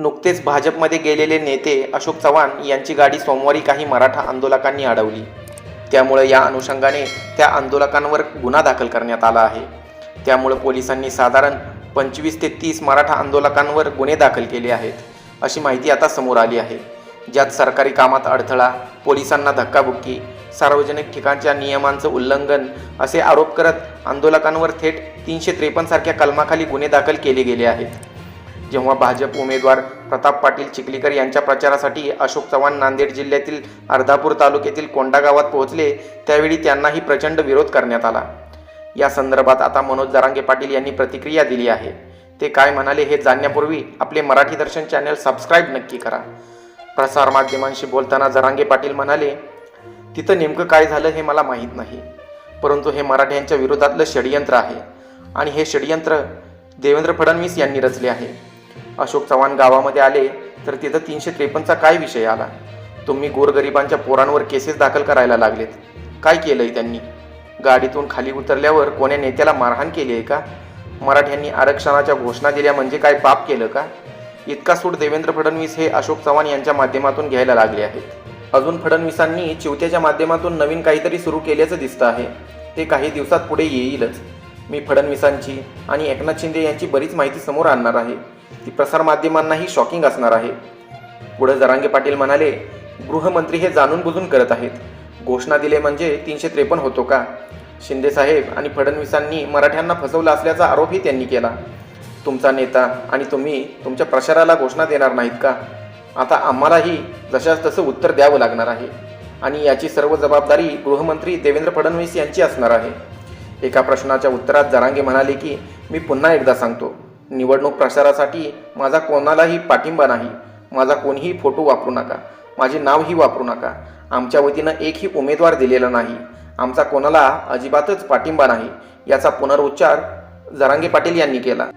नुकतेच भाजपमध्ये गेलेले नेते अशोक चव्हाण यांची गाडी सोमवारी काही मराठा आंदोलकांनी अडवली. त्यामुळे या अनुषंगाने त्या आंदोलकांवर गुन्हा दाखल करण्यात आला आहे. त्यामुळे पोलिसांनी साधारण पंचवीस ते तीस मराठा आंदोलकांवर गुन्हे दाखल केले आहेत अशी माहिती आता समोर आली आहे. ज्यात सरकारी कामात अडथळा पोलिसांना धक्काबुक्की सार्वजनिक ठिकाणच्या नियमांचं उल्लंघन असे आरोप करत आंदोलकांवर थेट तीनशे त्रेपन्नसारख्या कलमाखाली गुन्हे दाखल केले गेले आहेत. जेव्हा भाजप उमेदवार प्रताप पाटील चिखलीकर यांच्या प्रचारासाठी अशोक चव्हाण नांदेड जिल्ह्यातील अर्धापूर तालुक्यातील कोंडा गावात पोहोचले त्यावेळी त्यांनाही प्रचंड विरोध करण्यात आला. या संदर्भात आता मनोज जरांगे पाटील यांनी प्रतिक्रिया दिली आहे. ते काय म्हणाले हे जाणण्यापूर्वी आपले मराठी दर्शन चॅनल सबस्क्राईब नक्की करा. प्रसारमाध्यमांशी बोलताना जरांगे पाटील म्हणाले तिथं नेमकं काय झालं हे मला माहीत नाही. परंतु हे मराठ्यांच्या विरोधातलं षडयंत्र आहे आणि हे षडयंत्र देवेंद्र फडणवीस यांनी रचले आहे. अशोक चव्हाण गावामध्ये आले तर तिथं तीनशे त्रेपन्नचा काय विषय आला? तुम्ही गोरगरिबांच्या पोरांवर केसेस दाखल करायला लागलेत. काय केलंय त्यांनी? गाडीतून खाली उतरल्यावर कोण्या नेत्याला मारहाण केली आहे का? मराठ्यांनी आरक्षणाच्या घोषणा दिल्या म्हणजे काय पाप केलं का? इतका सूट देवेंद्र फडणवीस हे अशोक चव्हाण यांच्या माध्यमातून घ्यायला लागले आहेत. अजून फडणवीसांनी चिवत्याच्या माध्यमातून नवीन काहीतरी सुरू केल्याचं दिसतं आहे. ते काही दिवसात पुढे येईलच. मी फडणवीसांची आणि एकनाथ शिंदे यांची बरीच माहिती समोर आणणार आहे. ती प्रसारमाध्यमांनाही शॉकिंग असणार आहे. पुढे जरांगे पाटील म्हणाले गृहमंत्री हे जाणून बुजून करत आहेत. घोषणा दिले म्हणजे तीनशे त्रेपन्न होतो का? शिंदे साहेब आणि फडणवीसांनी मराठ्यांना फसवलं असल्याचा आरोपही त्यांनी केला. तुमचा नेता आणि तुम्ही तुमच्या प्रचाराला घोषणा देणार नाहीत का? आता आम्हालाही जशास तसं उत्तर द्यावं लागणार आहे. आणि याची सर्व जबाबदारी गृहमंत्री देवेंद्र फडणवीस यांची असणार आहे. एका प्रश्नाच्या उत्तरात जरांगे म्हणाले की मी पुन्हा एकदा सांगतो. निवडणूक प्रचारासाठी माझा कोणालाही पाठिंबा नाही. माझा कोणीही फोटो वापरू नका. माझे नावही वापरू नका. आमच्या वतीनं एकही उमेदवार दिलेला नाही. आमचा कोणाला अजिबातच पाठिंबा नाही. याचा पुनरुच्चार जरांगे पाटील यांनी केला.